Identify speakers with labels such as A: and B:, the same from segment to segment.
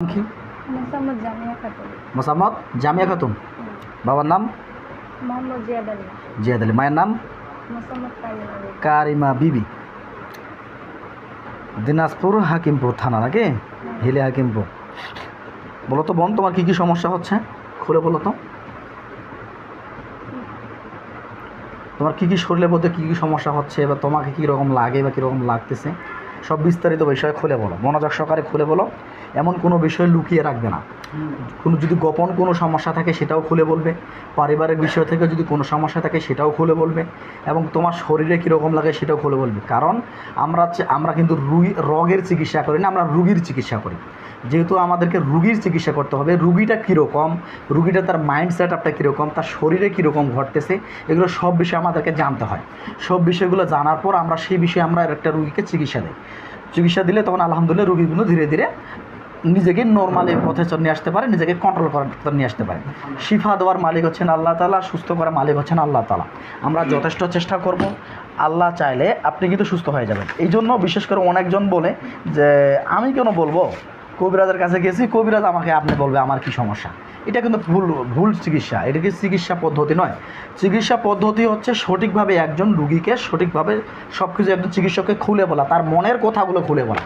A: কি?
B: মোসাম্মদ জামিয়া খাতুন।
A: মোসাম্মদ জামিয়া খাতুন। বাবার নাম?
B: মোহাম্মদ জিয়াদ আলী।
A: জিয়াদ আলী। মায়ের নাম?
B: মোসাম্মদ
A: কারিমা বিবি। দিনাজপুর হাকিমপুর থানা নাকি? হিলে হাকিমপুর। বলো তো বোন তোমার কী কী সমস্যা হচ্ছে? খুলে বলো তো। তোমার কি কি শরীরের মধ্যে কী কী সমস্যা হচ্ছে বা তোমাকে কী রকম লাগে বা কীরকম লাগতেছে? সব বিস্তারিত বিষয় খুলে বলো। মনোযোগ সহকারে খুলে বলো। এমন কোনো বিষয় লুকিয়ে রাখবে না। কোনো যদি গোপন কোনো সমস্যা থাকে সেটাও খুলে বলবে। পারিবারিক বিষয় থেকে যদি কোনো সমস্যা থাকে সেটাও খুলে বলবে এবং তোমার শরীরে কীরকম লাগে সেটাও খুলে বলবে। কারণ আমরা আমরা কিন্তু রুগী, রোগের চিকিৎসা করি না, আমরা রুগীর চিকিৎসা করি। যেহেতু আমাদেরকে রুগীর চিকিৎসা করতে হবে, রুগীটা কীরকম রুগীটা তার মাইন্ড সেট আপটা কীরকম, তার শরীরে কীরকম ঘটতেছে, এগুলো সব বিষয়ে আমাদেরকে জানতে হয়। সব বিষয়গুলো জানার পর আমরা সেই বিষয়ে আমরা একটা রুগীকে চিকিৎসা দিই। চিকিৎসা দিলে তখন আলহামদুলিল্লাহ রুগীগুলো ধীরে ধীরে নিজেকে নর্মালি পথে নিয়ে আসতে পারে, নিজেকে কন্ট্রোল করার নিয়ে আসতে পারে। শিফা দেওয়ার মালিক হচ্ছেন আল্লাহ তালা সুস্থ করার মালিক হচ্ছেন আল্লাহ তালা আমরা যথেষ্ট চেষ্টা করব, আল্লাহ চাইলে আপনি কিন্তু সুস্থ হয়ে যাবেন। এই জন্য বিশেষ করে অনেকজন বলে যে, আমি কেন বলব? কবিরাজের কাছে গেছি, কবিরাজ আমাকে, আপনি বলবে আমার কি সমস্যা? এটা কিন্তু ভুল ভুল চিকিৎসা। এটা কি চিকিৎসা পদ্ধতি নয়। চিকিৎসা পদ্ধতি হচ্ছে সঠিকভাবে একজন রুগীকে সঠিকভাবে সব কিছু একজন চিকিৎসককে খুলে বলা, তার মনের কথাগুলো খুলে বলা।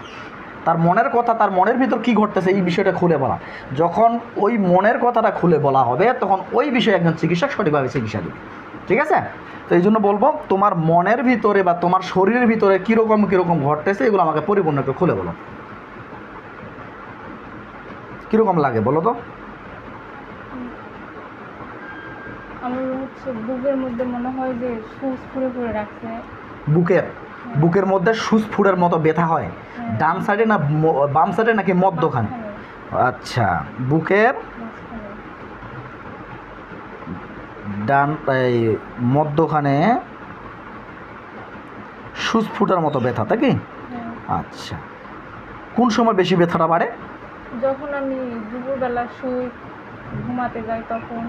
A: তার মনের কথা তার মনের ভিতর কী ঘটতেছে এই বিষয়টা খুলে বলা। যখন ওই মনের কথাটা খুলে বলা হবে তখন ওই বিষয়ে একজন চিকিৎসক সঠিকভাবে চিকিৎসা দেবে। ঠিক আছে? তো এই জন্য বলব তোমার মনের ভিতরে বা তোমার শরীরের ভিতরে কীরকম কীরকম ঘটতেছে এগুলো আমাকে পরিপূর্ণ একটু খুলে বলো। কীরকম লাগে বলো তো?
B: আমার হচ্ছে বুকের মধ্যে মনে হয় যে ফুরে ফুরে রাখছে।
A: বুকের? বুকের মধ্যে সুচ ফুডের মতো ব্যথা হয়। ডান সাইডে না বাম সাইডে নাকি
B: মাঝখানে,
A: আচ্ছা বুকের ডান এই মধ্যখানে সুচ ফুটার মতো ব্যথা তাই কি
B: হ্যাঁ।
A: আচ্ছা কোন সময় বেশি ব্যথাটা বাড়ে
B: যখন আমি দুপুরবেলা শুই ঘুমাতে যাই তখন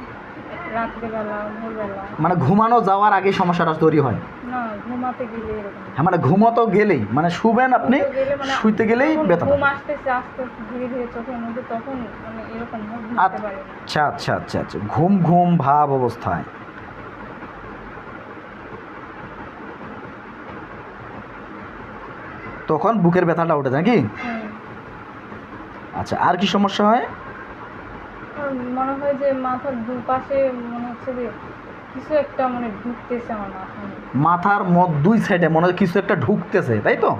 B: রাত্রেবেলা ভোরবেলা।
A: মানে ঘুমানো যাওয়ার আগে সমস্যাটা তৈরি হয়?
B: না ঘুমাতে গেলে এরকম।
A: হ্যাঁ মানে ঘুমতো গেলেই মানে শুবেন আপনি
B: গেলে মানে
A: শুইতে গেলেই ব্যথা
B: ঘুম আসতেছে আস্তে আস্তে ধীরে ধীরে চোখের মধ্যে তখন মানে এরকম ঘুমাতে পারি না।
A: আচ্ছা আচ্ছা আচ্ছা আচ্ছা। ঘুম ঘুম ভাব অবস্থায়। তখন বুকের ব্যথাটা উঠে যায় কি
B: হ্যাঁ।
A: আচ্ছা আর কি সমস্যা হয়?
B: মনে হয় যে মাথার দুপাশে মনে হচ্ছে যে কিছু একটা মানে ঢুকতেছে আমার মাথায়।
A: মাথার মত দুই সাইডে মনে হয় কিছু একটা ঢুকতেছে তাই তো?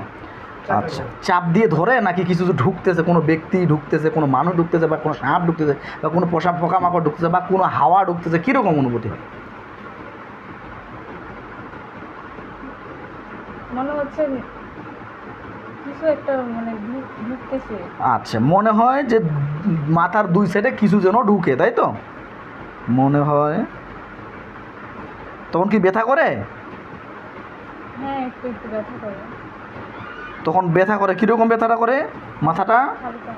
A: আচ্ছা চাপ দিয়ে ধরে নাকি কিছু ঢুকতেছে কোনো ব্যক্তি ঢুকতেছে কোনো মানুষ ঢুকতেছে বা কোনো সাপ ঢুকতেছে বা কোনো পোষা পোকামাকড় ঢুকতেছে বা কোনো হাওয়া ঢুকতেছে কীরকম অনুভূতি? হয়
B: মনে হচ্ছে কিছু একটা মানে ঢুকতেছে।
A: আচ্ছা মনে হয় যে মাথার দুই সাইডে কিছু যেন ঢুকে তাই তো? মনে হয়। তখন কি ব্যথা করে?
B: হ্যাঁ একটু একটু ব্যথা করে।
A: তখন ব্যথা করে? কীরকম ব্যথাটা করে মাথাটা?
B: হালকা।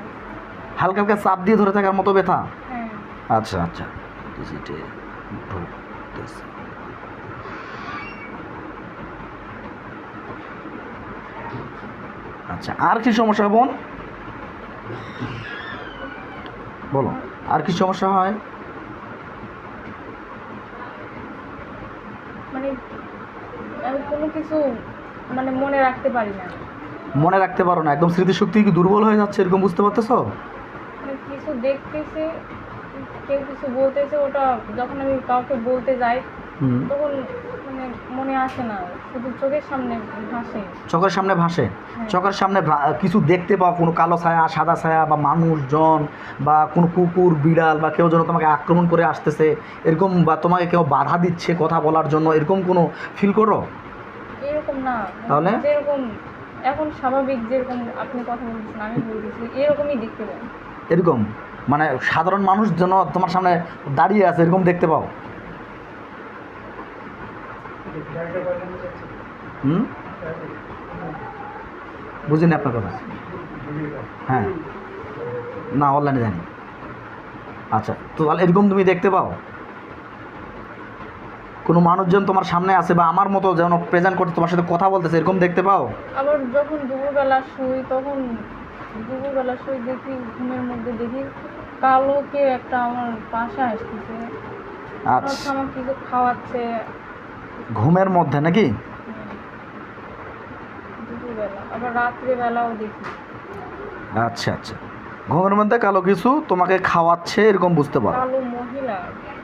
A: হালকা হালকা চাপ দিয়ে ধরে থাকার মতো ব্যথা?
B: হ্যাঁ।
A: আচ্ছা আচ্ছা। ঢুকতেছে। আচ্ছা আর কি সমস্যা বোন? বলো আর কি সমস্যা হয়?
B: মানে আমি কোনো কিছু মানে মনে রাখতে পারি না।
A: মনে রাখতে পারো না একদম স্মৃতিশক্তি কি দুর্বল হয়ে যাচ্ছে এরকম বুঝতে পারতেছো?
B: মানে কিছু দেখতেছে কেউ কিছু বলতেছে ওটা যখন আমি কাউকে বলতে যাই তখন মানে মনে আসে না শুধু চোখের সামনে ভাসে।
A: চোখের সামনে ভাসে?
B: হ্যাঁ।
A: চোখের সামনে কিছু দেখতে পাও কোনো কালো ছায়া সাদা ছায়া বা মানুষজন বা কোনো কুকুর বিড়াল বা কেউ যেন তোমাকে আক্রমণ করে আসতেছে এরকম বা তোমাকে কেউ বাধা দিচ্ছে কথা বলার জন্য এরকম কোনো ফিল করো?
B: এরকম না।
A: তাহলে?
B: যেরকম এখন স্বাভাবিক যেরকম আপনি কথা বলতেছেন আমি বলতেছি এরকমই দেখতে পাই
A: এরকম? মানে সাধারণ মানুষ যেন তোমার সামনে দাঁড়িয়ে আছে এরকম দেখতে পাও? হুম? বুঝিনি আপনার কথা। হ্যাঁ। না অনলাইনে জানি। আচ্ছা তো তাহলে এরকম তুমি দেখতে পাও? কোনো মানুষজন তোমার সামনে আছে বা আমার মতো যেন প্রেজেন্ট করতে তোমার সাথে কথা বলতেছে এরকম দেখতে পাও?
B: আবার যখন দুপুরবেলা শুই তখন দুপুরবেলা শুই দেখি ঘুমের মধ্যে দেখি কালো কেউ একটা আমার পাশে আসতেছে।
A: আচ্ছা।
B: আমার কিছু খাওয়াচ্ছে
A: ঘুমের মধ্যে নাকি? আচ্ছা আচ্ছা। ঘুমের মধ্যে কালো কিছু তোমাকে খাওয়াচ্ছে এরকম বুঝতে পারো।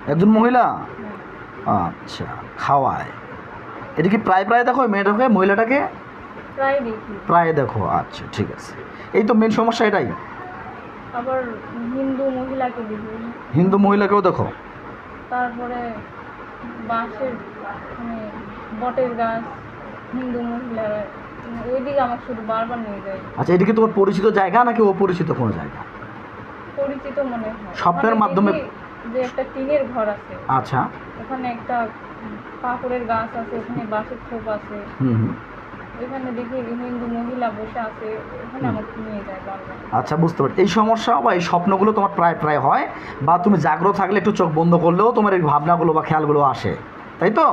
A: একজন মহিলা?
B: হ্যাঁ,
A: আচ্ছা খাওয়ায়। এটা কি প্রায় প্রায় দেখো মেয়েটাকে মহিলাটাকে?
B: প্রায় দেখো।
A: আচ্ছা ঠিক আছে। এই তো মেন সমস্যা এটাই।
B: আবার হিন্দু মহিলাকে
A: হিন্দু মহিলাকেও দেখো।
B: তারপরে বাঁশের মানে বটের গাছ হিন্দু মহিলারা মানে ওইদিকে আমার শুধু বারবার নিয়ে যায়।
A: আচ্ছা এটা কি তোমার পরিচিত জায়গা নাকি অপরিচিত কোনো জায়গা?
B: পরিচিত মনে হয়।
A: স্বপ্নের মাধ্যমে-
B: যে একটা টিনের ঘর আছে।
A: আচ্ছা।
B: ওখানে একটা পাকুড়ের গাছ আছে ওখানে বাঁশের থোপ আছে।
A: হুম। আচ্ছা বুঝতে পারছি। এই সমস্যা বা এই স্বপ্নগুলো তোমার প্রায় প্রায় হয় বা তুমি জাগ্রত থাকলে একটু চোখ বন্ধ করলেও তোমার এই ভাবনাগুলো বা খেয়ালগুলো আসে তাই তো?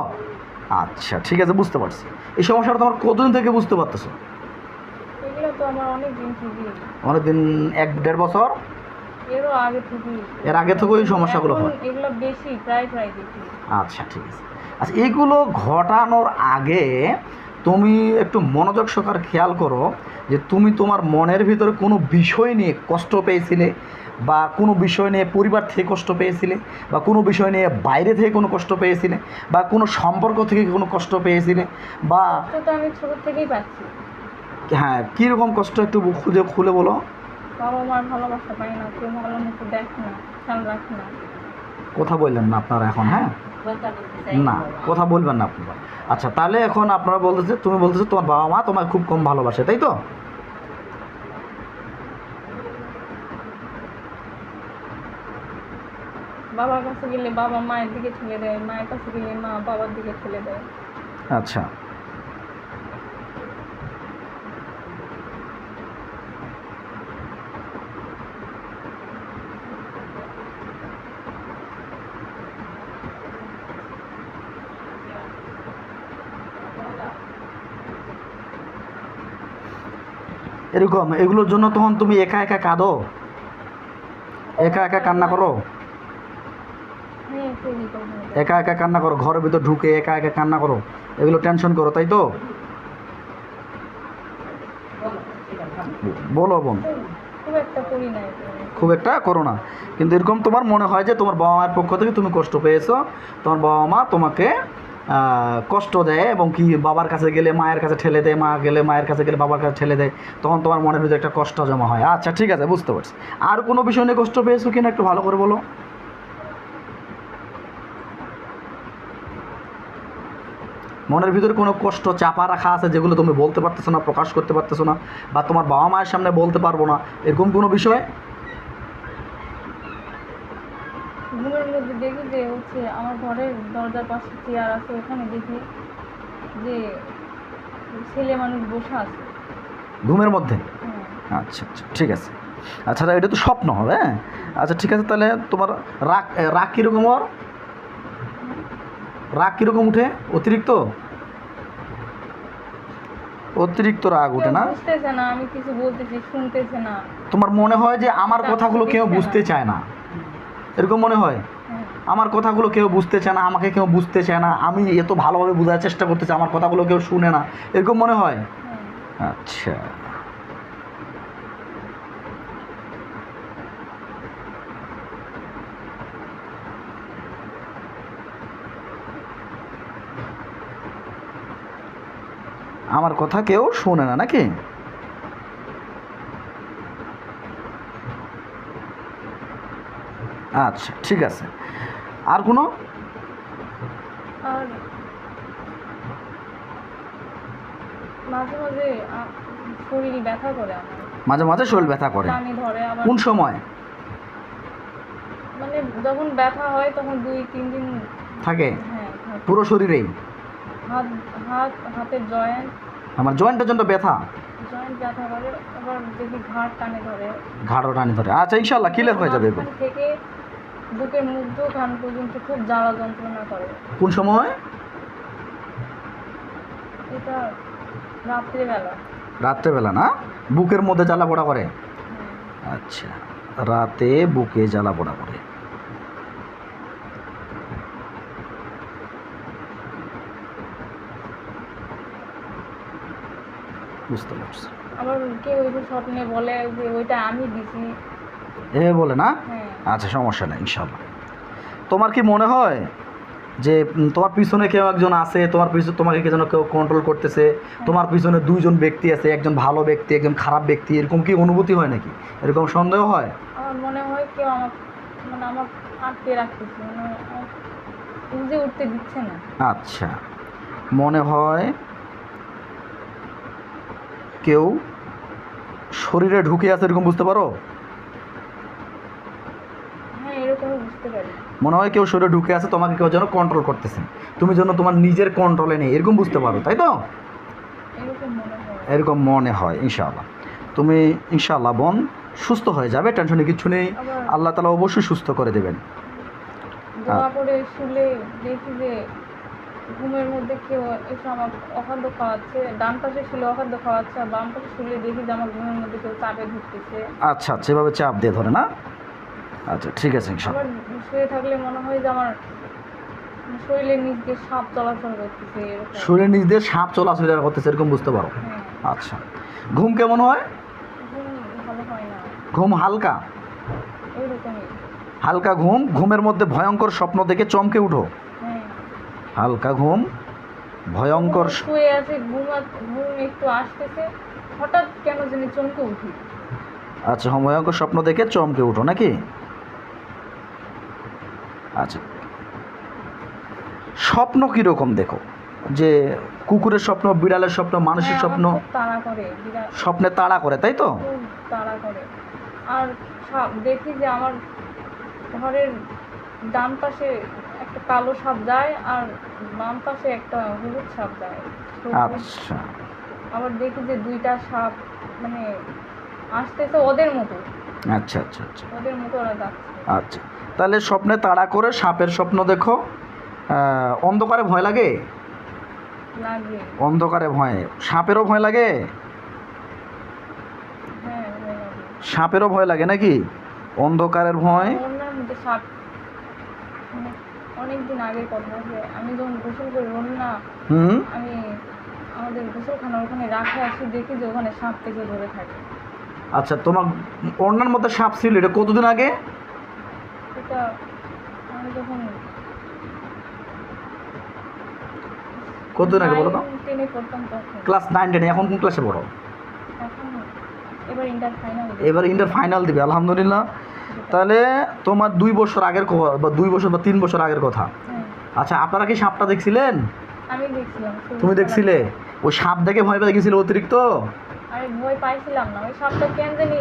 A: আচ্ছা ঠিক আছে বুঝতে পারছি। এই সমস্যাটা তোমার কতদিন থেকে বুঝতে পারতেছো?
B: এগুলো
A: অনেকদিন এক দেড় বছর?
B: আগে থেকেই।
A: এর আগে থেকেও এই সমস্যাগুলো হয়?
B: এগুলো
A: আচ্ছা ঠিক আছে। আচ্ছা এইগুলো ঘটানোর আগে তুমি একটু মনোযোগ সহকার খেয়াল করো যে তুমি তোমার মনের ভিতরে কোনো বিষয় নিয়ে কষ্ট পেয়েছিলে বা কোনো বিষয় নিয়ে পরিবার থেকে কষ্ট পেয়েছিলে বা কোনো বিষয় নিয়ে বাইরে থেকে কোনো কষ্ট পেয়েছিলে বা কোনো সম্পর্ক থেকে কোনো কষ্ট পেয়েছিলে বা
B: আমি ছোট থেকেই পাচ্ছি।
A: হ্যাঁ কীরকম কষ্ট একটু খুঁজে খুলে বলো।
B: বাবা মার ভালোবাসা পাই না কেউ ভালো মতো দেখে না খেয়াল রাখে না।
A: কথা বললেন না আপনারা এখন হ্যাঁ? না কথা বলবেন না আপনারা। আচ্ছা তাহলে এখন আপনারা বলতেছে তুমি বলতেছো তোমার বাবা মা তোমার খুব কম ভালোবাসে তাই তো?
B: বাবার কাছে গেলে বাবা মায়ের দিকে ঠেলে দেয় মায়ের কাছে গেলে মা বাবার দিকে ঠেলে দেয়।
A: আচ্ছা। এরকম, এগুলোর জন্য তখন তুমি একা একা কাঁদো? একা একা কান্না করো? একা একা কান্না করো, ঘরের ভিতর ঢুকে একা একা কান্না করো। এগুলো টেনশন করো, তাই তো? বলো বোন।
B: খুব একটা করি না।
A: কিন্তু এরকম তোমার মনে হয় যে তোমার বাবা মায়ের পক্ষ থেকে তুমি কষ্ট পেয়েছ, তোমার বাবা মা তোমাকে কষ্ট দেয় এবং কি বাবার কাছে গেলে মায়ের কাছে ঠেলে দেয়, মা গেলে মায়ের কাছে গেলে বাবার কাছে ঠেলে দেয়, তখন তোমার মনের ভিতরে একটা কষ্ট জমা হয়। আচ্ছা ঠিক আছে, বুঝতে পারছি। আর কোনো বিষয় নিয়ে কষ্ট পেয়েছ কিনা একটু ভালো করে বলো? মনের ভিতরে কোনো কষ্ট চাপা রাখা আছে যেগুলো তুমি বলতে পারতেছো না, প্রকাশ করতে পারতেছো না, বা তোমার বাবা মায়ের সামনে বলতে পারব না, এরকম কোনো বিষয়?
B: ঘুমের মধ্যে দেখি যে হচ্ছে আমার ঘরের দরজার পাশে চেয়ার আছে ওখানে দেখি যে ছেলে মানুষ বসে আছে।
A: ঘুমের মধ্যে?
B: হ্যাঁ।
A: আচ্ছা আচ্ছা ঠিক আছে। আচ্ছা এটা তো স্বপ্ন হবে হ্যাঁ? আচ্ছা ঠিক আছে তাহলে তোমার রাগ রাগ কীরকম ওর? রাগ কীরকম উঠে? অতিরিক্ত? অতিরিক্ত রাগ উঠে না?
B: বুঝতেছে না আমি কিছু বলতেছি শুনতেছে না।
A: তোমার মনে হয় যে আমার কথাগুলো কেউ বুঝতে চায় না? এরকম মনে হয়? আমার কথাগুলো কেউ বুঝতে চায় না, আমাকে কেউ বুঝতে চায় না, আমি এত ভালোভাবে বোঝার চেষ্টা করতেছি, আমার কথাগুলো কেউ শুনে না। এরকম মনে হ্যাঁ? আচ্ছা। আমার কথা কেউ শোনে না নাকি? আচ্ছা ঠিক আছে। আর কোনো?
B: আর মাঝে মাঝে আ- শরীর ব্যথা করে আমার।
A: মাঝে মাঝে শরীর ব্যথা করে।
B: টানি ধরে আবার।
A: কোন সময়?
B: মানে যখন ব্যথা হয় তখন দুই তিন দিন
A: থাকে?
B: হ্যাঁ থাকে।
A: পুরো শরীরেই?
B: হাত হাত হাতের জয়েন্ট।
A: আমার জয়েন্টের জন্য ব্যথা?
B: জয়েন্ট ব্যথা করে আবার ঘাড় টানে ধরে।
A: ঘাড়ও টানি ধরে। আচ্ছা ইনশাল্লাহ ক্লিয়ার হয়ে যাবে এগুলো
B: মাঝখান থেকে বুকের মুগ্ধ কান পর্যন্ত খুব জ্বালা যন্ত্রণা করে।
A: কোন সময়?
B: এটা রাত্রিবেলা।
A: রাত্রেবেলা না? বুকের মধ্যে জ্বালা পোড়া করে? আচ্ছা রাতে বুকে জ্বালা পোড়া করে। বুঝতে পারছি।
B: আবার কেউ স্বপ্নে বলে যে ওইটা আমি দিছি।
A: এভাবে বলে না? আচ্ছা সমস্যা নেই ইনশাল্লাহ তোমার কি মনে হয় যে তোমার পিছনে কেউ একজন আছে তোমার পিছনে তোমাকে কে যেন কেউ কন্ট্রোল করতেছে তোমার পিছনে দুইজন ব্যক্তি আছে একজন ভালো ব্যক্তি একজন খারাপ ব্যক্তি এরকম কি অনুভূতি হয় নাকি? এরকম সন্দেহ হয়?
B: আমার মনে হয় কেউ আমার মানে আমার আটকে রাখতেছে মানে উঠতে দিচ্ছে না।
A: আচ্ছা মনে হয় কেউ শরীরে ঢুকে আছে এরকম বুঝতে পারো
B: হ্যাঁ এরকমই বুঝতে পারি
A: মনে হয় কেউ শরীরে ঢুকে আছে তোমাকে কেউ যেন কন্ট্রোল করতেছে। তুমি যেন তোমার নিজের কন্ট্রোলে নেই এরকম বুঝতে পারো তাই তো?
B: এরকম মনে হয়।
A: ইনশাআল্লাহ। তুমি ইনশাআল্লাহ বোন সুস্থ হয়ে যাবে টেনশনে কিছু নেই। আল্লাহ তালা অবশ্যই সুস্থ করে দেবেন।
B: শুলে দেখি যে ঘুমের মধ্যে কেউ এসে আমার অখাদ্য খাওয়াচ্ছে ডান পাশে শুলে অখাদ্য খাওয়াচ্ছে আর বাম পাশে শুলে দেখি যে আমার ঘুমের মধ্যে কেউ চাপে ঢুকতেছে।
A: আচ্ছা আচ্ছা এভাবে চাপ দিয়ে ধরে না? আচ্ছা ঠিক আছে ইনশাআল্লাহ
B: শুয়ে থাকলে মনে হয় যে আমার শরীরের নিচ দিয়ে সাপ চলাচল করতেছে
A: শরীরের দিয়ে সাপ চলাচল করতেছে এরকম বুঝতে পারো।
B: হ্যাঁ।
A: আচ্ছা। ঘুম কেমন হয়?
B: ঘুম
A: হালকা? হালকা ঘুম ঘুমের মধ্যে ভয়ঙ্কর স্বপ্ন দেখে চমকে উঠো।
B: হ্যাঁ।
A: হালকা ঘুম ভয়ঙ্কর
B: শুয়ে আছে ঘুম ঘুম একটু আসতেছে হঠাৎ কেন জানি চমকে উঠি।
A: আচ্ছা ভয়ঙ্কর স্বপ্ন দেখে চমকে উঠো নাকি? আচ্ছা। স্বপ্ন কীরকম দেখো? যে কুকুরের স্বপ্ন বিড়ালের স্বপ্ন মানুষের
B: হ্যাঁ,
A: স্বপ্ন?
B: তাড়া করে
A: স্বপ্নে তাড়া করে তাই তো?
B: খুব তাড়া করে। আর সাপ দেখি যে আমার ঘরের ডান পাশে একটা কালো সাপ যায় আর বাম পাশে একটা হলুদ সাপ যায়।
A: আচ্ছা।
B: আবার দেখি যে দুইটা সাপ মানে আসতেছে ওদের মতো।
A: আচ্ছা আচ্ছা আচ্ছা।
B: ওদের মতো ওরা যাচ্ছে।
A: আচ্ছা। তাহলে স্বপ্নে তাড়া করে সাপের স্বপ্ন দেখো। অন্ধকারে ভয় লাগে? অন্ধকারে ভয়। সাপেরও ভয় লাগে?
B: হ্যাঁ
A: সাপেরও ভয় লাগে নাকি? অন্ধকারের ভয়?
B: মানে অনেকদিন আগের কথা আমি যখন গোসল করি না
A: হুম?
B: আমি আমাদের গোসলখানার ওখানে রাখে আসি দেখি যে ওখানে সাপ থেকে ধরে থাকে।
A: আচ্ছা তোমার অন্যার মধ্যে সাপ ছিল এটা কতদিন আগে?
B: এটা আমি যখন
A: কতদিন আগে বলো তো?
B: এ পড়তাম তখন।
A: ক্লাস নাইন টেনে এখন কোন ক্লাসে পড়ো?
B: এবার ইন্টার ফাইনাল
A: এবার ইন্টার ফাইনাল দিবে আলহামদুলিল্লাহ। তাহলে তোমার দুই বছর আগের বা দুই বছর বা তিন বছর আগের কথা।
B: হ্যাঁ।
A: আচ্ছা আপনারা কি সাপটা দেখছিলেন?
B: আমি দেখছিলাম
A: তুমি দেখছিলে? ওই সাপ দেখে ভয় পেয়ে গেছিল অতিরিক্ত?
B: আমি ভয় পাইছিলাম না। ওই সাপটা কেন জানি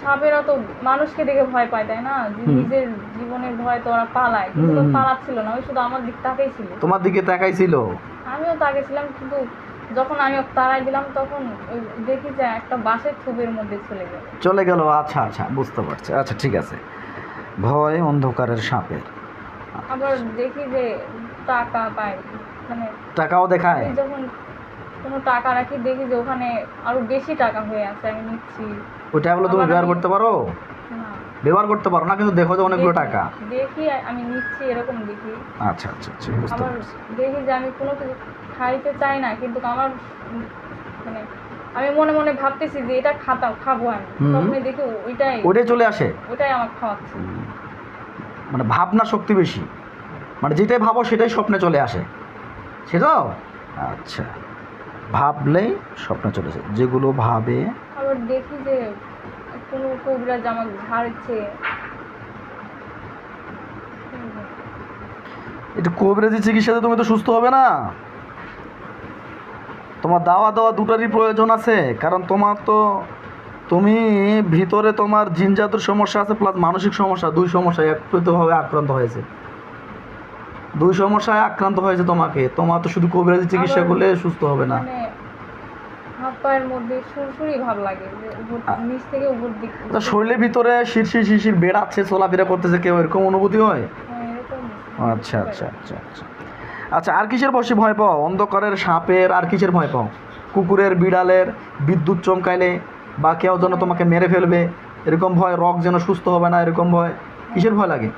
B: সাপেরা তো মানুষকে দেখে ভয় পায় তাই না? নিজের জীবনের ভয় তো ওরা পালায় কিন্তু। পালাচ্ছিল না ওই শুধু আমার দিক তাকাই ছিল।
A: তোমার দিকে তাকাই ছিল
B: আমিও তাকিয়েছিলাম কিন্তু যখন আমি তাড়াই দিলাম তখন দেখি যে একটা বাঁশের ছবির মধ্যে চলে গেল।
A: চলে গেল আচ্ছা আচ্ছা বুঝতে পারছি। আচ্ছা ঠিক আছে। ভয় অন্ধকারের সাপের।
B: আবার দেখি যে টাকা পাই মানে
A: টাকাও দেখায়?
B: যখন কোনো টাকা রাখি দেখি যে ওখানে আরও বেশি টাকা হয়ে আছে আমি নিচ্ছি।
A: ওই টাকাগুলো তুমি ব্যবহার করতে পারো।
B: না।
A: ব্যবহার করতে পারো না কিন্তু দেখো যে অনেকগুলো টাকা।
B: দেখি আমি নিচ্ছি এরকম দেখি।
A: আচ্ছা আচ্ছা আচ্ছা বুঝতে পারছি।
B: দেখি যে আমি কোনো কিছু খাইতে চাই না কিন্তু আমার মানে আমি মনে মনে ভাবতেছি যে এটা খাতা খাব আমি। স্বপ্নে দেখি ওইটাই।
A: ওইটাই চলে আসে।
B: ওইটাই আমার খাওয়াচ্ছে।
A: মানে ভাবনা শক্তি বেশি। মানে যেটাই ভাবো সেটাই স্বপ্নে চলে আসে। সেটাও আচ্ছা। ভাবলেই স্বপ্নে চলে আসে। যেগুলো ভাবে
B: আবার দেখি যে কোনো কবিরাজ আমাকে ঝাড়ছে।
A: একটু কবিরাজি চিকিৎসাতে তুমি তো সুস্থ হবে না? তোমার দাওয়া দেওয়া দুটারই প্রয়োজন আছে কারণ তোমার তো তুমি ভিতরে তোমার জিনজাতুর সমস্যা আছে প্লাস মানসিক সমস্যা দুই সমস্যা একত্রিতভাবে আক্রান্ত হয়েছে। দুই সমস্যায় আক্রান্ত হয়েছে তোমাকে তোমার তো শুধু কবিরাজি চিকিৎসা করলে সুস্থ হবে না।
B: মানে হাত পায়ের মধ্যে সুরসুরি ভাব লাগে যে উপর-
A: আ-
B: নিচ থেকে উপর দিক
A: তা শরীরের ভিতরে শিরশির শিরশির বেড়াচ্ছে চলাফেরা করতেছে কেউ এরকম অনুভূতি হয়?
B: হ্যাঁ,
A: আচ্ছা আচ্ছা আচ্ছা আচ্ছা। আচ্ছা আর কিসের বসে ভয় পাও? অন্ধকারের সাপের আর কিসের ভয় পাও? কুকুরের বিড়ালের বিদ্যুৎ চমকাইলে বা কেউ যেন তোমাকে মেরে ফেলবে এরকম ভয় রক যেন সুস্থ হবে না এরকম ভয় কিসের ভয় লাগে?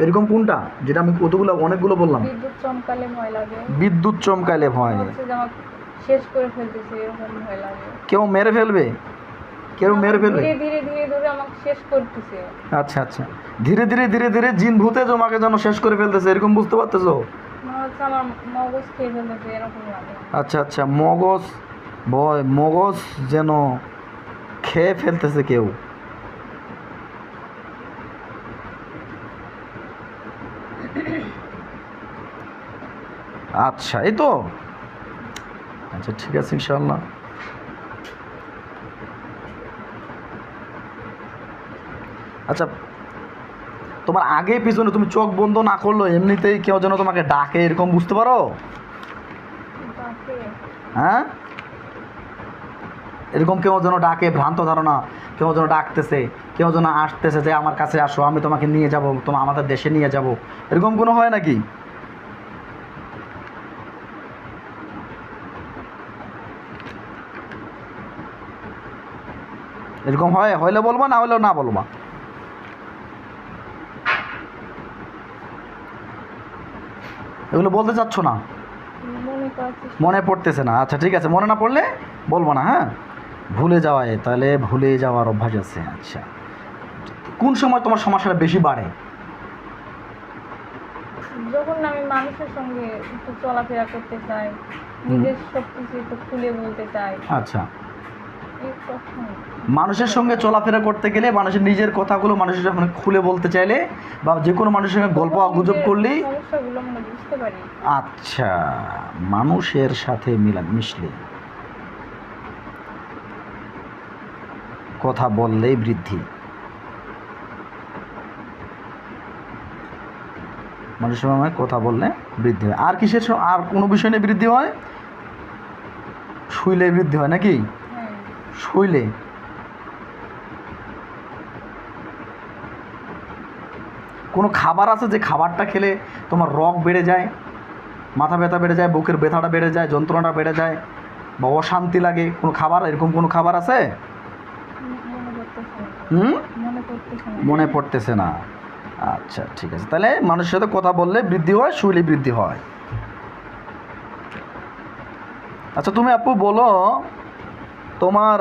B: এরকম
A: কোনটা? যেটা আমি কতগুলো অনেকগুলো বললাম।
B: বিদ্যুৎ চমকালে ভয় লাগে।
A: বিদ্যুৎ চমকাইলে ভয়।
B: হচ্ছে যে আমার শেষ করে ফেলতেছে এরকম ভয় লাগে।
A: কেউ মেরে ফেলবে? কেউ মেরে ফেলবে?
B: ধীরে ধীরে ধীরে ধীরে আমাকে শেষ করতেছে।
A: আচ্ছা আচ্ছা। ধীরে ধীরে ধীরে ধীরে জিন ভূতে জমাকে যেন শেষ করে ফেলতেছে এরকম বুঝতে পারতেছো? আচ্ছা আচ্ছা। মগজ ভয় মগজ যেন খেয়ে ফেলতেছে কেউ। আচ্ছা এই তো। আচ্ছা ঠিক আছে ইনশাল্লাহ আচ্ছা তোমার আগে পিছনে তুমি চোখ বন্ধ না করল এমনিতেই কেউ যেন তোমাকে ডাকে, এরকম বুঝতে পারো? হ্যাঁ? এরকম কেউ যেন ডাকে, ভ্রান্ত ধারণা কেউ যেন ডাকতেছে কেউ যেন আসতেছে যে আমার কাছে আসো আমি তোমাকে নিয়ে যাব তোমার আমাদের দেশে নিয়ে যাব। এরকম কোনো হয় নাকি? এরকম হয়? হইলে বলবা না হইলেও না বলবা। এগুলো বলতে চাচ্ছ না?
B: মনে
A: মনে পড়তেছে না। আচ্ছা ঠিক আছে। মনে না পড়লে বলব না হ্যাঁ? ভুলে যাওয়ায় তাহলে ভুলে যাওয়ার অভ্যাস আছে। আচ্ছা। কোন সময় তোমার সমস্যাটা বেশি বাড়ে?
B: যখন আমি মানুষের সঙ্গে একটু চলাফেরা করতে চাই নিজের সব কিছু একটু খুলে বলতে চাই
A: আচ্ছা। মানুষের সঙ্গে চলাফেরা করতে গেলে মানুষের নিজের কথাগুলো মানুষের যখন খুলে বলতে চাইলে বা যে কোনো মানুষের সঙ্গে গল্প গুজব করলেই আচ্ছা মানুষের সাথে মিলা মিশলে। কথা বললেই বৃদ্ধি। মানুষের সঙ্গে কথা বললে বৃদ্ধি হয়। আর কিসের আর কোনো বিষয় নিয়ে বৃদ্ধি হয়? শুইলে বৃদ্ধি হয় নাকি? শুইলে। কোনো খাবার আছে যে খাবারটা খেলে তোমার রগ বেড়ে যায় মাথা ব্যথা বেড়ে যায় বুকের ব্যথাটা বেড়ে যায় যন্ত্রণাটা বেড়ে যায় বা অশান্তি লাগে? কোনো খাবার? এরকম কোনো খাবার আছে? হুম
B: মনে
A: পড়তেছে না। আচ্ছা ঠিক আছে। তাহলে মানুষের সাথে কথা বললে বৃদ্ধি হয় শুইলে বৃদ্ধি হয়। আচ্ছা তুমি আপু বলো তোমার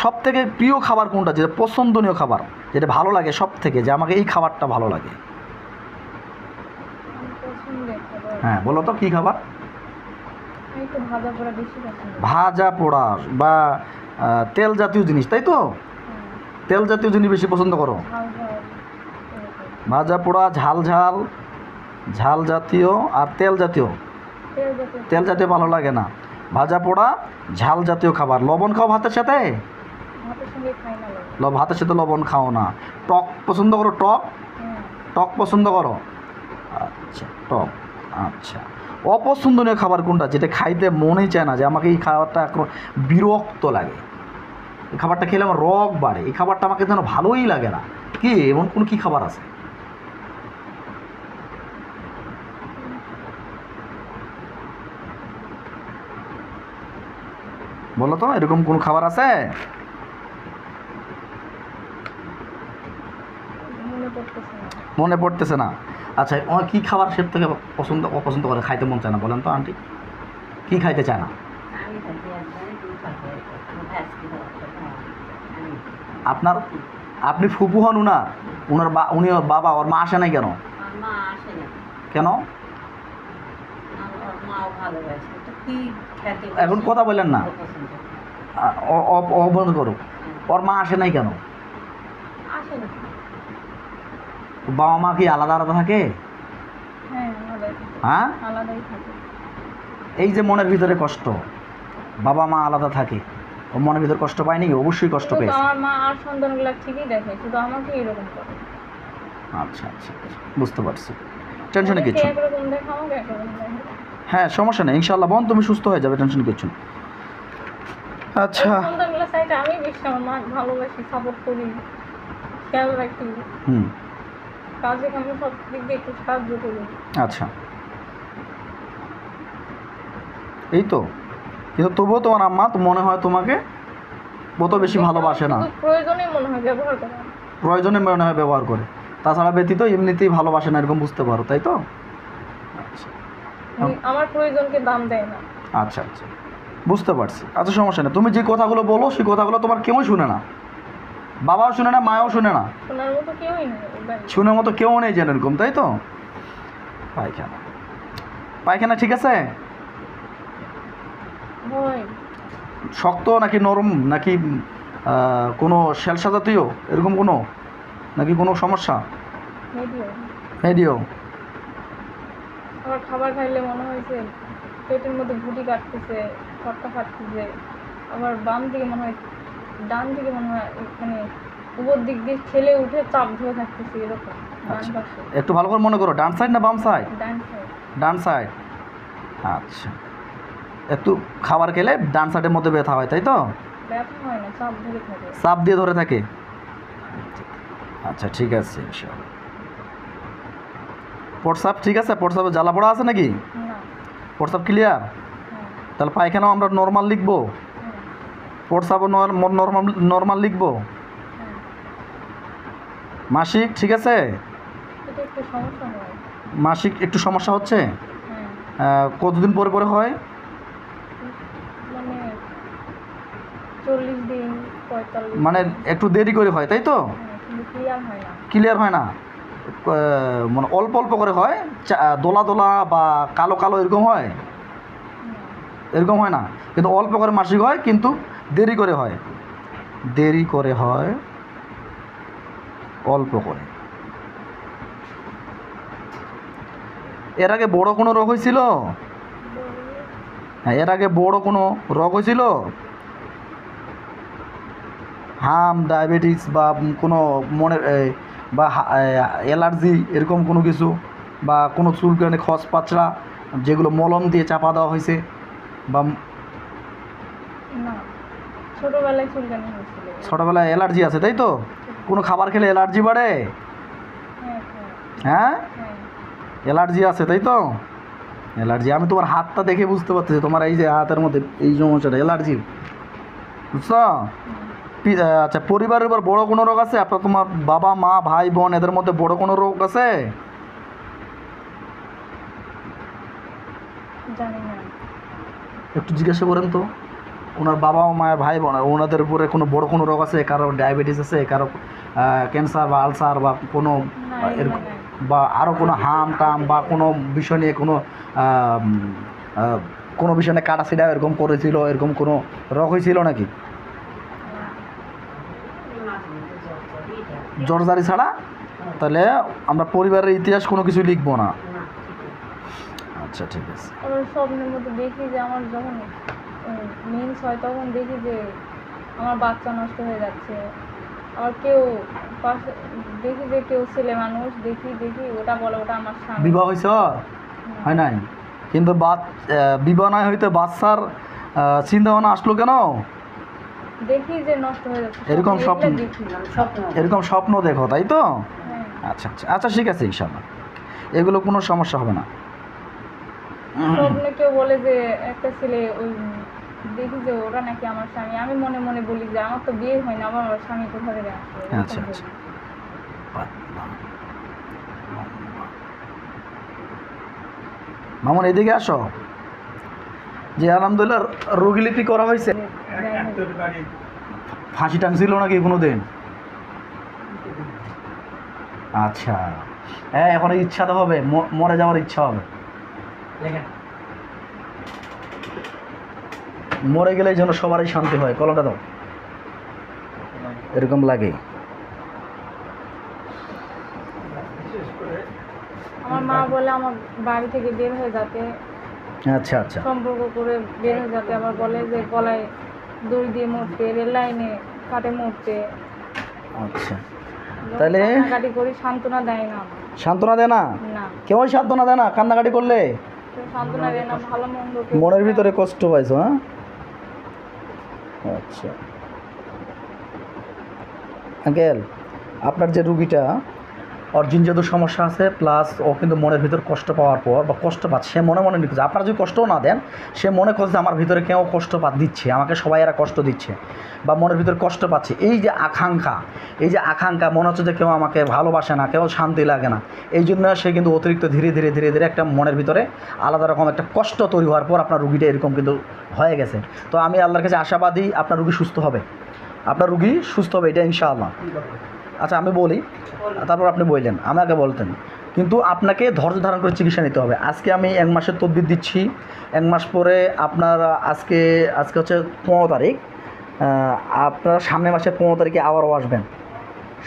A: সব থেকে প্রিয় খাবার কোনটা? যেটা পছন্দনীয় খাবার যেটা ভালো লাগে সব থেকে যে আমাকে এই খাবারটা ভালো লাগে। হ্যাঁ বলো তো কী খাবার?
B: ভাজা পোড়া
A: বা তেল জাতীয় জিনিস তাই তো?
B: হ্যাঁ,
A: তেল জাতীয় জিনিস বেশি পছন্দ করো। ভাজা পোড়া ঝাল ঝাল ঝাল জাতীয় আর তেল জাতীয়।
B: তেল জাতীয়।
A: ভালো লাগে না। ভাজা পোড়া ঝাল জাতীয় খাবার। লবণ খাও ভাতের সাথে?
B: ভাতের
A: সাথে লবণ খাও না। টক পছন্দ করো? টক?
B: হ্যাঁ।
A: টক পছন্দ করো? আচ্ছা টক। আচ্ছা। অপছন্দনীয় খাবার কোনটা? যেটা খাইতে মনেই চায় না যে আমাকে এই খাবারটা এখন বিরক্ত লাগে। এই খাবারটা খেলে আমার রগ বাড়ে। এই খাবারটা আমাকে যেন ভালোই লাগে না। কি? এমন কোন কি খাবার আছে? বলো তো এরকম কোন খাবার আছে?
B: মনে
A: পড়তেছে না। আচ্ছা ও কী খাবার সব থেকে পছন্দ অপছন্দ করে? খাইতে মন চায় না বলেন তো আন্টি। কী খাইতে চায় না? আপনার আপনি ফুপু হন উনার। উনার বা উনি বাবা ওর মা আসে নাই কেন? কেন? এখন কথা বললেন না। অবন্ধ করো ওর মা আসে নাই কেন? বাবা মা কি আলাদা আলাদা থাকে?
B: হ্যাঁ
A: হ্যাঁ? এই যে মনের ভিতরে কষ্ট বাবা মা আলাদা থাকে ও মনের ভিতরে কষ্ট পায়নি? অবশ্যই কষ্ট পেয়েছে।
B: আমার মা আর সন্তানগুলা ঠিকই দেখে শুধু আমাকে এরকম করে।
A: আচ্ছা আচ্ছা আচ্ছা। বুঝতে পারছি। টেনশনে কিছু না।
B: একরকম দেখে আমাকে একরকম দেখে
A: হ্যাঁ সমস্যা নেই ইনশাল্লাহ বোন তুমি সুস্থ হয়ে যাবে টেনশন কিছু না। আচ্ছা।
B: আমি বেশি আমার মা ভালোবাসি সাপোর্ট করি। খেয়াল রাখি।
A: হুম।
B: কাজে কামে সব দিক দিয়ে একটু সাহায্য করি।
A: আচ্ছা। এই তো। কিন্তু তবুও তোমার আম্মা তো মনে হয় তোমাকে অত বেশি ভালোবাসে না।
B: প্রয়োজনে মনে হয় ব্যবহার করা।
A: প্রয়োজনে মনে হয় ব্যবহার করে। তাছাড়া ব্যতীত এমনিতেই ভালোবাসে না এরকম বুঝতে পারো তাই তো?
B: আমার প্রয়োজনকে দাম দেয় না।
A: আচ্ছা আচ্ছা। বুঝতে পারছি। আচ্ছা সমস্যা নেই। তুমি যে কথাগুলো বলো সেই কথাগুলো তোমার কেউই শুনে না। বাবাও শুনে না মায়াও শুনে না।
B: শোনার মতো কেউই নেই ওই
A: মতো কেউ নেই যেন এরকম তাই তো? পায়খানা। পায়খানা ঠিক আছে? শক্ত নাকি নরম নাকি কোনো শ্যালসা জাতীয়? এরকম কোনো? নাকি কোনো সমস্যা?
B: আবার খাবার খাইলে মনে হয়েছে পেটের মধ্যে ঘুটি কাটতেছে খটকা ফাটতেছে। আবার বাম দিকে মনে হয় ডান দিকে মনে হয় মানে উপর দিক দিয়ে ঠেলে উঠে চাপ ধরে থাকতেছে এরকম
A: আচ্ছা। একটু ভালো করে মনে করো ডান সাইড না বাম সাইড
B: ডান সাইড
A: ডান সাইড আচ্ছা। একটু খাবার খেলে ডান সাইডের মধ্যে ব্যথা হয় তাই তো?
B: ব্যথা হয় না চাপ ধরে থাকে।
A: চাপ দিয়ে ধরে থাকে। আচ্ছা ঠিক আছে ইনশাআল্লাহ। প্রসাব ঠিক আছে? প্রসাবে জ্বালা পড়া আছে নাকি? প্রসাব ক্লিয়ার তাহলে পায়খানাও আমরা নর্মাল লিখব?
B: হ্যাঁ।
A: প্রসাবও নর্মাল নর্মাল লিখব?
B: হ্যাঁ।
A: মাসিক ঠিক আছে? মাসিক একটু সমস্যা হচ্ছে?
B: হ্যাঁ।
A: কতদিন পরে পরে হয়?
B: মানে
A: মানে একটু দেরি করে হয় তাই তো?
B: হ্যাঁ, ক্লিয়ার হয় না?
A: মানে অল্প অল্প করে হয় দোলা দোলা বা কালো কালো এরকম হয়? এরকম হয় না? কিন্তু অল্প করে মাসিক হয়, কিন্তু দেরি করে হয়। দেরি করে হয়, অল্প করে। এর আগে বড় কোনো রোগ হয়েছিল? হ্যাঁ এর আগে বড় কোনো রোগ হয়েছিল? হাম, ডায়াবেটিস বা কোনো মনের বা অ্যালার্জি এরকম কোনো কিছু বা কোনো চুলকানি খস পাচড়া যেগুলো মলম দিয়ে চাপা দেওয়া হয়েছে বা
B: ছোটবেলায় চুলকানি
A: ছোটোবেলায় অ্যালার্জি আছে তাই তো? কোনো খাবার খেলে অ্যালার্জি বাড়ে?
B: হ্যাঁ হ্যাঁ।
A: হ্যাঁ?
B: হ্যাঁ।
A: অ্যালার্জি আছে তাই তো? অ্যালার্জি আমি তোমার হাতটা দেখে বুঝতে পারতেছি তোমার এই যে হাতের মধ্যে এই সমস্যাটা অ্যালার্জি বুঝছ? আচ্ছা পরিবারের উপর বড় কোনো রোগ আছে? আপনার তোমার বাবা মা ভাই বোন এদের মধ্যে বড় কোনো রোগ আছে? একটু জিজ্ঞাসা করেন তো। ওনার বাবা মা ভাই বোন ওনাদের উপরে কোনো বড় কোনো রোগ আছে? কারও ডায়াবেটিস আছে কারও ক্যান্সার বা আলসার বা কোনো। বা আরও কোনো হাম টাম বা কোনো বিষয় নিয়ে কোনো কোনো বিষয় নিয়ে কাটা ছিটা এরকম করেছিল এরকম কোনো রোগ হয়েছিল নাকি? জর্জারি ছাড়া তাহলে আমরা পরিবারের ইতিহাস কোনো কিছু লিখব না। আচ্ছা ঠিক আছে।
B: আবার স্বপ্নের মধ্যে দেখি যে আমার যখন মিন্স হয় তখন দেখি যে আমার বাচ্চা নষ্ট হয়ে যাচ্ছে। আবার কেউ পাশে দেখি যে কেউ ছেলে মানুষ দেখি দেখি ওটা বলে ওটা আমার স্বামী।
A: বিবাহ হয়েছে? হয়। নাই? কিন্তু বিবাহ নয় হইতে বাচ্চার চিন্তা ভাবনা আসলো কেন?
B: দেখি যে নষ্ট হয়ে যাচ্ছে।
A: এরকম
B: স্বপ্ন-
A: এরকম স্বপ্ন দেখো তাই তো?
B: হ্যাঁ।
A: আচ্ছা আচ্ছা আচ্ছা ঠিক আছে ইনশাল্লাহ এগুলো কোনো সমস্যা হবে না।
B: স্বপ্নে কেউ বলে যে একটা ছেলে ওই দেখি যে ওরা নাকি আমার স্বামী। আমি মনে মনে বলি যে আমার তো বিয়ে হয় না আমার আমার স্বামী কোথা থেকে আসবে?
A: আচ্ছা, আচ্ছা। মামুন এদিকে আসো। যে আলহামদুলিল্লাহ রোগীলিপি করা হয়েছে। ফাঁসি টানছিল নাকি কোনো দিন আচ্ছা। হ্যাঁ এখন ইচ্ছা তো হবে। মরে যাওয়ার ইচ্ছা হবে। মরে গেলে যেন সবারই শান্তি হয়। কলমটা দাও। এরকম লাগে।
B: আমার মা বলে আমার বাড়ি থেকে বের হয়ে যাতে
A: আচ্ছা আচ্ছা।
B: সম্পর্ক করে বের হয়ে যাতে আবার বলে যে গলায় দড়ি দিয়ে মরতে রেল লাইনে কাটে মরতে।
A: আচ্ছা। তাহলে?
B: কাটি করি সান্ত্বনা দেয় না।
A: সান্ত্বনা দেয় না?
B: না।
A: কেউ সান্ত্বনা দেয় না কান্নাকাটি করলে?
B: সান্ত্বনা দেয় না ভালো মন্দ
A: মনের ভিতরে কষ্ট পাইছো হ্যাঁ? আচ্ছা। আঙ্কেল আপনার যে রুগীটা ওর জিনজাদুর সমস্যা আছে প্লাস ও কিন্তু মনের ভিতর কষ্ট পাওয়ার পর বা কষ্ট পাচ্ছে, সে মনে মনে নিচ্ছে আপনারা যদি কষ্টও না দেন, সে মনে করছে আমার ভিতরে কেউ কষ্ট পা দিচ্ছে, আমাকে সবাই এরা কষ্ট দিচ্ছে বা মনের ভিতরে কষ্ট পাচ্ছে। এই যে আকাঙ্ক্ষা, এই যে আকাঙ্ক্ষা, মনে হচ্ছে যে কেউ আমাকে ভালোবাসে না, কেউ শান্তি লাগে না। এই জন্য সে কিন্তু অতিরিক্ত ধীরে ধীরে ধীরে ধীরে একটা মনের ভিতরে আলাদা রকম একটা কষ্ট তৈরি হওয়ার পর আপনার রুগীটা এরকম কিন্তু হয়ে গেছে। তো আমি আল্লাহর কাছে আশাবাদী আপনার রুগী সুস্থ হবে। আপনার রুগী সুস্থ হবে, এটা ইনশাআল্লাহ। আচ্ছা আমি বলি, তারপর আপনি বললেন আমাকে বলতেন। কিন্তু আপনাকে ধৈর্য ধারণ করে চিকিৎসা নিতে হবে। আজকে আমি এক মাসের তদবির দিচ্ছি। এক মাস পরে আপনার আজকে আজকে হচ্ছে পনেরো তারিখ। আপনারা সামনের মাসে পনেরো তারিখে আবারও আসবেন।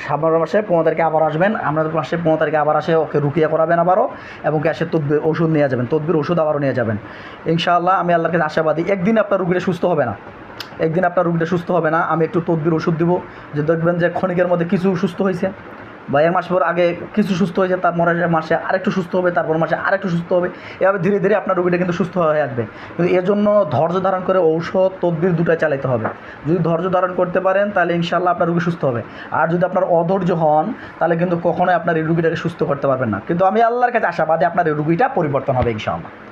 A: সামনের মাসে পনেরো তারিখে আবার আসবেন। আপনাদের মাসে পনেরো তারিখে আবার আসে, ওকে রুকিয়া করাবেন আবারও এবং গ্যাসের তদবির, ওষুধ নিয়ে যাবেন। তদবির, ওষুধ আবারও নিয়ে যাবেন। ইনশাআল্লাহ, আমি আল্লাহর কাছে আশাবাদী। একদিন আপনার রুগীটা সুস্থ হবে না। একদিন আপনার রুগীটা সুস্থ হবে না, আমি একটু তদবির ওষুধ দিব। যে দেখবেন যে ক্ষণিকের মধ্যে কিছু সুস্থ হয়েছে। বা এক মাস পর আগে কিছু সুস্থ হয়েছে, তার তারপর মাসে আরেকটু সুস্থ হবে, তারপর মাসে আরেকটু সুস্থ হবে। এভাবে ধীরে ধীরে আপনার রুগীটা কিন্তু সুস্থ হয়ে আসবে। কিন্তু এর জন্য ধৈর্য ধারণ করে ঔষধ, তদবির দুটাই চালাতে হবে। যদি ধৈর্য ধারণ করতে পারেন, তাহলে ইনশাল্লাহ আপনার রুগী সুস্থ হবে। আর যদি আপনার অধৈর্য হন, তাহলে কিন্তু কখনোই আপনার এই রুগীটাকে সুস্থ করতে পারবেন না। কিন্তু আমি আল্লাহর কাছে আশাবাদী আপনার এই রুগীটা পরিবর্তন হবে ইনশাআল্লাহ।